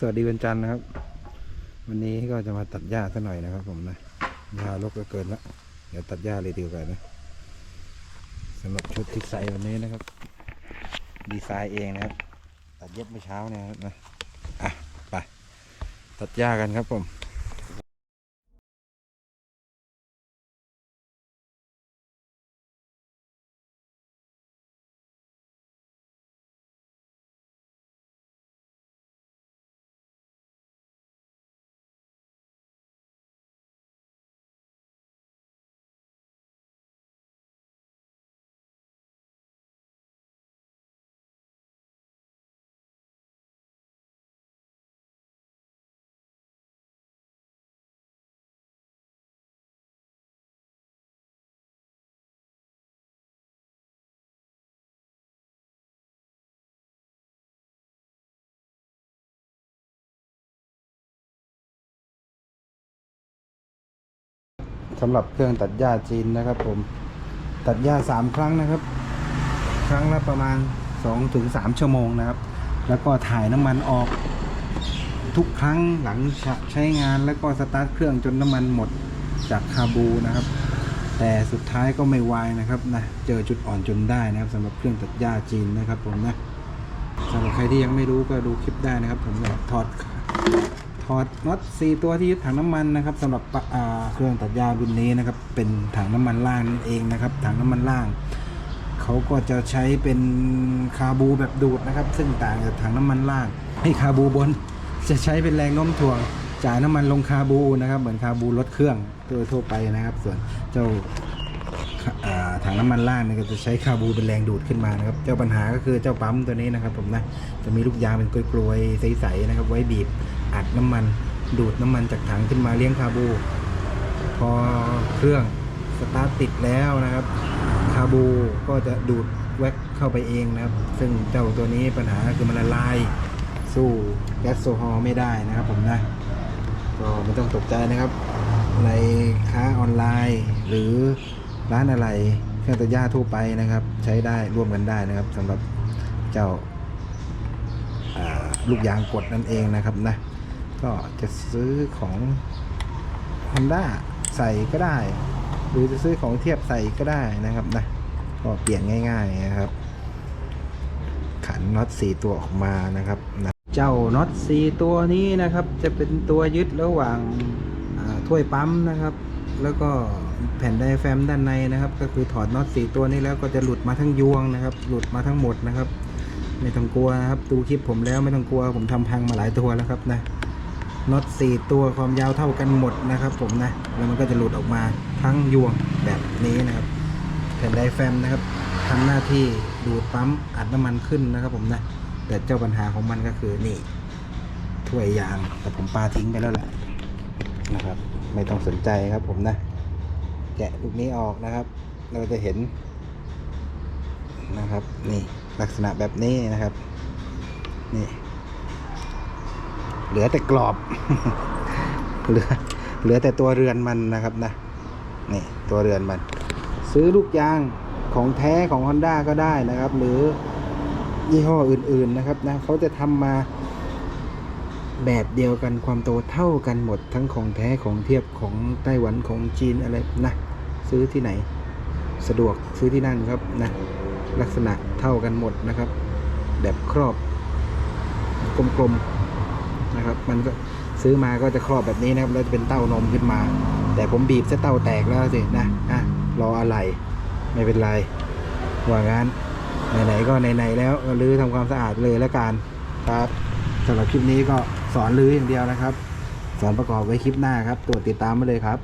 สวัสดีวันจันทร์นะครับ วันนี้ก็จะมาตัดหญ้าสักหน่อยนะครับ ผมนะหญ้ารกก็เกินละเดี๋ยวตัดหญ้าเลยดีกว่านะสำหรับชุดที่ใส่วันนี้นะครับ ดีไซน์เองนะครับ ตัดเย็บเมื่อเช้าเนี่ยนะอะไปตัดหญ้ากันครับผม สำหรับเครื่องตัดหญ้าจีนนะครับ ผมตัดหญ้าสามครั้งนะครับ ครั้งละประมาณ2อถึงสชั่วโมงนะครับ แล้วก็ถ่ายน้ำมันออกทุกครั้งหลังใช้งานแล้วก็สตาร์ทเครื่องจนน้ำมันหมดจากคาบูนะครับ แต่สุดท้ายก็ไม่วายนะครับนะเจอจุดอ่อนจนได้นะครับสำหรับเครื่องตัดหญ้าจีนนะครับ ผมนะสำหรับใครที่ยังไม่รู้ก็ดูคลิปได้นะครับ ผมนะถอด ถอดน็อต4ตัวที่ยึดถังน้ำมันนะครับสำหรับเครื่องตัดหญ้ารุ่นนี้นะครับ เป็นถังน้ำมันล่างนั่นเองนะครับ ถังน้ำมันล่าง เขาก็จะใช้เป็นคาบูแบบดูดนะครับ ซึ่งต่างจากถังน้ำมันล่าง ให้คาบูบน จะใช้เป็นแรงโน้มถ่วงจ่ายน้ำมันลงคาบูนะครับเหมือนคาบูรถเครื่องตัวทั่วไปนะครับ ส่วนเจ้าถังน้ำมันล่างเนี่ยก็จะใช้คาบูเป็นแรงดูดขึ้นมานะครับ เจ้าปัญหาก็คือเจ้าปั๊มตัวนี้นะครับ ผมนะจะมีลูกยางเป็นกลวยๆใสๆนะครับ ไว้บีบ อัดน้ำมัน ดูดน้ำมันจากถังขึ้นมาเลี้ยงคาบู พอเครื่องสตาร์ทติดแล้วนะครับ คาบูก็จะดูดแว็กเข้าไปเองนะครับ ซึ่งเจ้าตัวนี้ปัญหาคือมันละลายสู้แก๊สโซฮอล์ไม่ได้นะครับผมนะ ก็ไม่ต้องตกใจนะครับ ในค้าออนไลน์ หรือร้านอะไรเครื่องตัดหญ้าทั่วไปนะครับ ใช้ได้ร่วมกันได้นะครับสำหรับเจ้าาลูกยางกดนั่นเองนะครับนะ ก็จะซื้อของ Honda ใส่ก็ได้ หรือจะซื้อของเทียบใส่ก็ได้นะครับนะก็เปลี่ยนง่าย ๆนะครับ ขันน็อตสี่ตัวออกมานะครับนะเจ้าน็อตสี่ตัวนี้นะครับ จะเป็นตัวยึดระหว่างถ้วยปั๊มนะครับ แล้วก็แผ่นไดแฟมด้านในนะครับ ก็คือถอดน็อตสี่ตัวนี้แล้วก็จะหลุดมาทั้งยวงนะครับ หลุดมาทั้งหมดนะครับ ไม่ต้องกลัวนะครับ ดูคลิปผมแล้วไม่ต้องกลัวผมทำพังมาหลายตัวแล้วครับนะ น็อตสี่ตัวความยาวเท่ากันหมดนะครับ ผมนะแล้วมันก็จะหลุดออกมาทั้งยวงแบบนี้นะครับแผ่นไดแฟมนะครับทำหน้าที่ดูดปั๊มอัดน้ำมันขึ้นนะครับ ผมนะแต่เจ้าปัญหาของมันก็คือนี่ถ้วยยางแต่ผมปาทิ้งไปแล้วแหละนะครับ ไม่ต้องสนใจครับผมนะ แกะลูกนี้ออกนะครับ เราจะเห็นนะครับ นี่ลักษณะแบบนี้นะครับ นี่ เหลือแต่กรอบ เหลือเหลือแต่ตัวเรือนมันนะครับนะนี่ตัวเรือนมัน ซื้อลูกยางของแท้ของ Honda ก็ได้นะครับ หรือยี่ห้ออื่นๆนะครับนะเขาจะทำมาแบบเดียวกันความโตเท่ากันหมดทั้งของแท้ของเทียบของไต้หวันของจีนอะไรนะซื้อที่ไหน สะดวกซื้อที่นั่นครับนะลักษณะเท่ากันหมดนะครับ แบบครอบกลมๆ นะครับ มันก็ซื้อมาก็จะครอบแบบนี้นะครับแล้วจะเป็นเต้านมขึ้นมา แต่ผมบีบซะเต้าแตกแล้วสินะอะรออะไรไม่เป็นไรว่างั้นไหนๆก็ไหนๆแล้วรื้อทำความสะอาดเลยแล้วกันครับสำหรับคลิปนี้ก็สอนรื้ออย่างเดียวนะครับ สอนประกอบไว้คลิปหน้าครับตรวจติดตามมาเลยครับ